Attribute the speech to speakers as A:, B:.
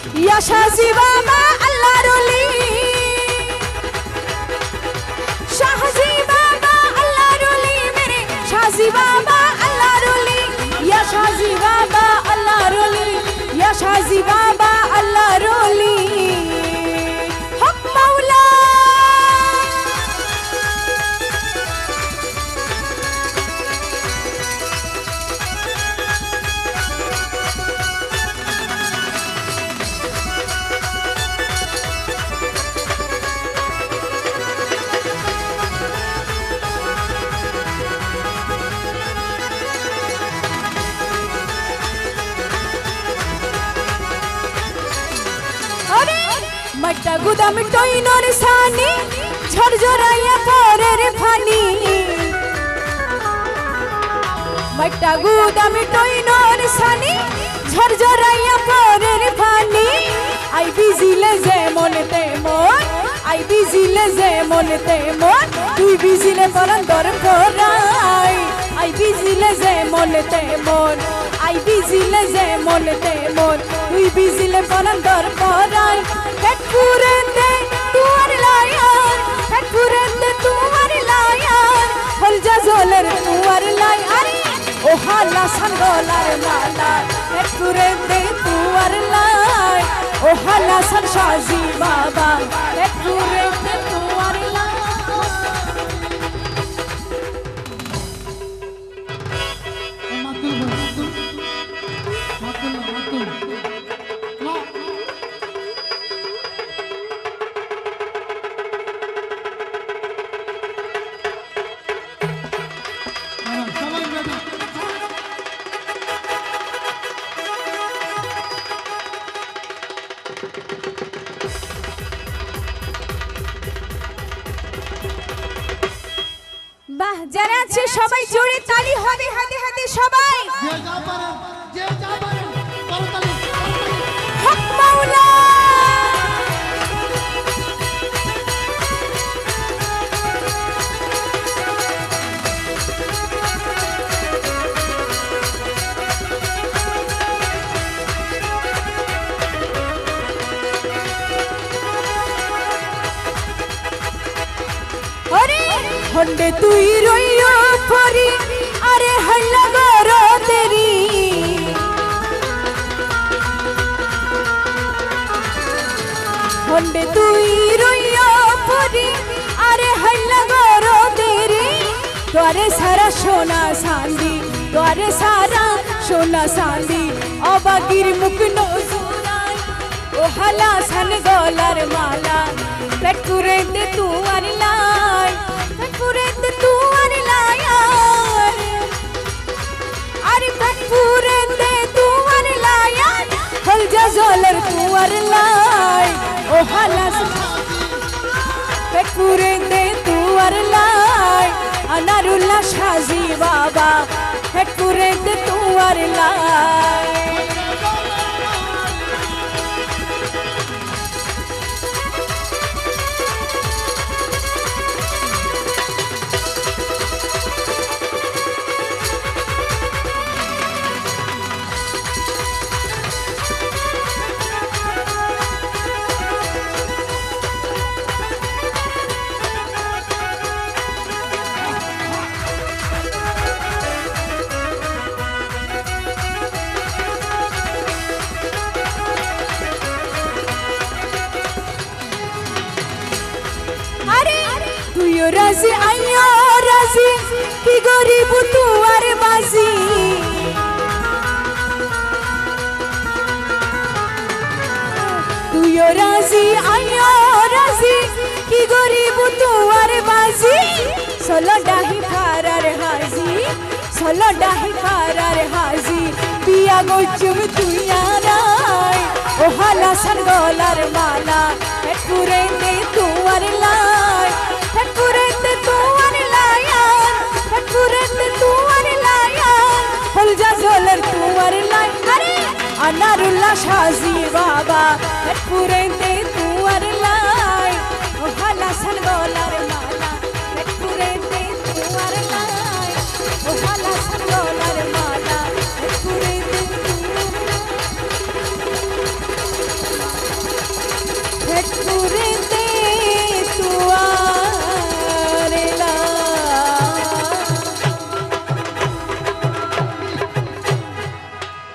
A: ইয়া শাহজি বাবা আল্লাহ রলি শাহজি বাবা আল্লাহ রলি মেরে শাহজি মাটা গুদাম টইনর সানি, ঝরঝরাইয়া পরের ফানি। মাটা গুদাম টইনর সানি, ঝরঝরাইয়া পরের ফানি। আই বিজিলে যে মনে তেমন, আই বিজিলে যে মনে তেমন, তুই বিজিলে পরান দর করাই আই বিজিলে যে মনে তেমন। আই বিজিলে যে মনে তেমন। তুই বিজিলে পরান দর করাই পেট পুরে দে তুয়ার লায়ার পেট পুরে দে তুয়ার লায়ার হল যা জলের তুয়ার লাই। আরে, ও হালা সাঙ্গলার মালা। পেট পুরে দে তুয়ার লাই। ও হালা সান সাজি বাবা। যারা আছে সবাই জোরে তালি হবে হাতে হাতে সবাই।
B: যে যা
A: হন্ডে তুই রইও পরি, আরে হল্লা গর তেরি হন্ডে তুই রইও পরি, আরে হল্লা গর তেরি তোরে সারা সোনা সান্দি, তোরে সারা সোনা সান্দি, অবাগির মুখ নজুরাই। ও হালা সান গলার মালা পেট পুরে লাই ও হালা পেট পুরে দে তু আর লাই আনারুল্লাহ সাজি বাবা। পেট পুরে দে তু আর লাই তুইও রাজি আইও রাজি। কি গরিব তুয়ার বাজি। তুইও রাজি আইও রাজি। কি গরিব তুয়ার বাজি। সলো ডাহি ফারার হাজি। সলো ডাহি ফারার হাজি। বিয়া গজুম তুই আরাই ও হালা সার গলার মালা। পুরে দে আনারুল্লাহ সাজি বাবা পেট পুরে দে তুয়ার লাই। ও সান গলার মালা পেট পুরে দে তুয়ার লাই। ও সান গলার